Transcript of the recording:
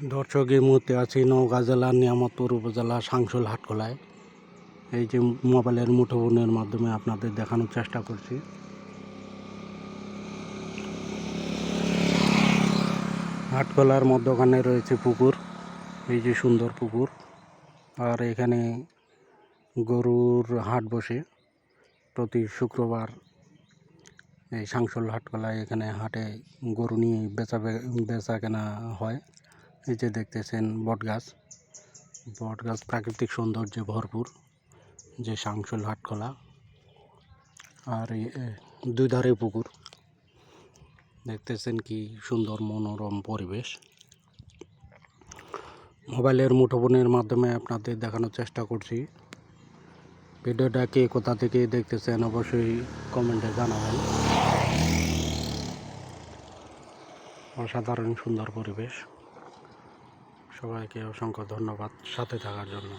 দর্শক এই মুহূর্তে আছি নওগাঁ জেলার নিয়ামতপুর উপজেলা সাংসুল হাটখোলায় এই যে মোবাইলের মুঠোফোনের মাধ্যমে আপনাদের দেখানোর চেষ্টা করছি। হাটখোলার মধ্যখানে রয়েছে পুকুর, এই যে সুন্দর পুকুর। আর এখানে গরুর হাট বসে। প্রতি শুক্রবার এই সাংসুল হাটখোলায় এখানে হাটে গরু নিয়ে বেচা বেচা কেনা হয়। এই যে দেখতেছেন বটগাছ। বটগাছ প্রাকৃতিক সৌন্দর্যে ভরপুর, যে সাংসুল হাটখোলা। আর দুই ধারে পুকুর। দেখতেছেন কি সুন্দর মনোরম পরিবেশ। মোবাইলের মুঠোফোনের মাধ্যমে আপনাদের দেখানোর চেষ্টা করছি। ভিডিওটা কে কোথা থেকে দেখতেছেন অবশ্যই কমেন্টে জানাবেন। অসাধারণ সুন্দর পরিবেশ। সবাইকে অসংখ্য ধন্যবাদ সাথে থাকার জন্য।